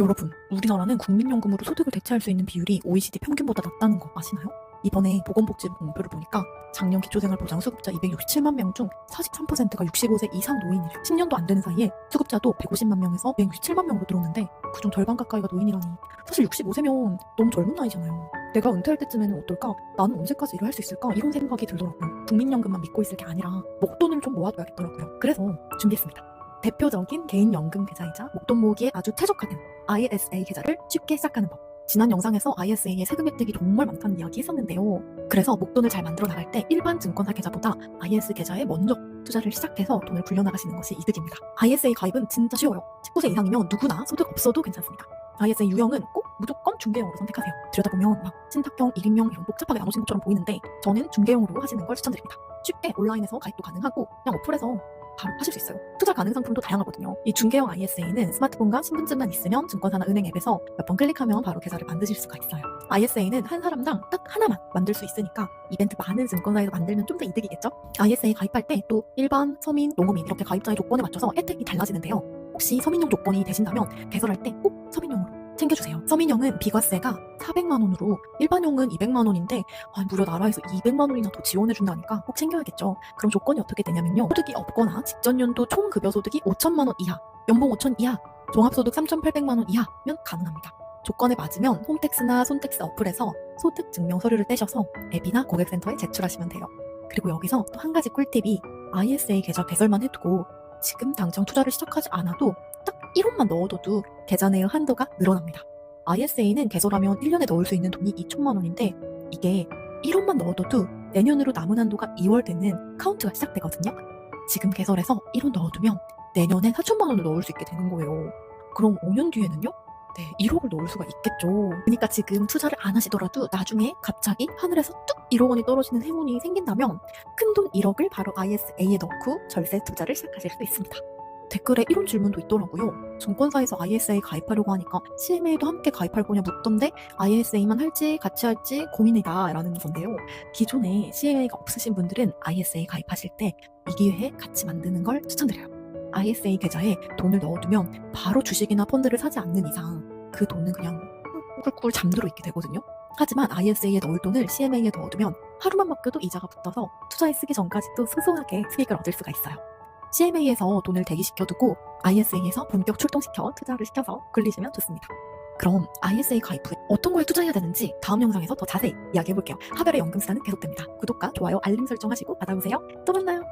여러분, 우리나라는 국민연금으로 소득을 대체할 수 있는 비율이 OECD 평균보다 낮다는 거 아시나요? 이번에 보건복지부 공표를 보니까 작년 기초생활보장 수급자 267만 명 중 43%가 65세 이상 노인이래요. 10년도 안 되는 사이에 수급자도 150만 명에서 167만 명으로 늘었는데 그중 절반 가까이가 노인이라니 사실 65세면 너무 젊은 나이잖아요. 내가 은퇴할 때쯤에는 어떨까? 나는 언제까지 일을 할 수 있을까? 이런 생각이 들더라고요. 국민연금만 믿고 있을 게 아니라 목돈을 좀 모아둬야겠더라고요. 그래서 준비했습니다. 대표적인 개인연금 계좌이자 목돈 모으기에 아주 최적화된 ISA 계좌를 쉽게 시작하는 법. 지난 영상에서 ISA의 세금 혜택이 정말 많다는 이야기 했었는데요. 그래서 목돈을 잘 만들어 나갈 때 일반 증권사 계좌보다 IS 계좌에 먼저 투자를 시작해서 돈을 굴려나가시는 것이 이득입니다. ISA 가입은 진짜 쉬워요. 19세 이상이면 누구나 소득 없어도 괜찮습니다. ISA 유형은 꼭 무조건 중개형으로 선택하세요. 들여다보면 막 신탁형, 1인명 이런 복잡하게 나누신 것처럼 보이는데 저는 중개형으로 하시는 걸 추천드립니다. 쉽게 온라인에서 가입도 가능하고 그냥 어플에서 바로 하실 수 있어요. 투자 가능 상품도 다양하거든요. 이 중개형 ISA는 스마트폰과 신분증만 있으면 증권사나 은행 앱에서 몇 번 클릭하면 바로 계좌를 만드실 수가 있어요. ISA는 한 사람당 딱 하나만 만들 수 있으니까 이벤트 많은 증권사에서 만들면 좀 더 이득이겠죠? ISA 가입할 때 또 일반, 서민, 농어민 이렇게 가입자의 조건에 맞춰서 혜택이 달라지는데요. 혹시 서민용 조건이 되신다면 개설할 때 꼭 서민용으로 챙겨주세요. 서민형은 비과세가 400만 원으로 일반형은 200만 원인데 아, 무려 나라에서 200만 원이나 더 지원해준다니까 꼭 챙겨야겠죠. 그럼 조건이 어떻게 되냐면요. 소득이 없거나 직전 연도 총 급여 소득이 5천만 원 이하, 연봉 5천 이하, 종합소득 3,800만 원 이하면 가능합니다. 조건에 맞으면 홈택스나 손택스 어플에서 소득 증명 서류를 떼셔서 앱이나 고객센터에 제출하시면 돼요. 그리고 여기서 또 한 가지 꿀팁이 ISA 계좌 개설만 해두고 지금 당장 투자를 시작하지 않아도 딱 1원만 넣어둬도 계좌 내의 한도가 늘어납니다. ISA는 개설하면 1년에 넣을 수 있는 돈이 2천만 원인데 이게 1원만 넣어둬도 내년으로 남은 한도가 2월 되는 카운트가 시작되거든요. 지금 개설해서 1원 넣어두면 내년에 4천만 원을 넣을 수 있게 되는 거예요. 그럼 5년 뒤에는요? 네, 1억을 넣을 수가 있겠죠. 그러니까 지금 투자를 안 하시더라도 나중에 갑자기 하늘에서 뚝 1억 원이 떨어지는 행운이 생긴다면 큰 돈 1억을 바로 ISA에 넣고 절세 투자를 시작하실 수 있습니다. 댓글에 이런 질문도 있더라고요. 증권사에서 ISA 가입하려고 하니까 CMA도 함께 가입할 거냐 묻던데 ISA만 할지 같이 할지 고민이다 라는 건데요. 기존에 CMA가 없으신 분들은 ISA 가입하실 때 이 기회에 같이 만드는 걸 추천드려요. ISA 계좌에 돈을 넣어두면 바로 주식이나 펀드를 사지 않는 이상 그 돈은 그냥 꿀꿀 잠들어 있게 되거든요. 하지만 ISA에 넣을 돈을 CMA에 넣어두면 하루만 맡겨도 이자가 붙어서 투자에 쓰기 전까지도 소소하게 수익을 얻을 수가 있어요. CMA에서 돈을 대기시켜두고 ISA에서 본격 출동시켜 투자를 시켜서 굴리시면 좋습니다. 그럼 ISA 가입 후에 어떤 거에 투자해야 되는지 다음 영상에서 더 자세히 이야기해볼게요. 하별의 연금 수단은 계속됩니다. 구독과 좋아요, 알림 설정하시고 받아보세요. 또 만나요.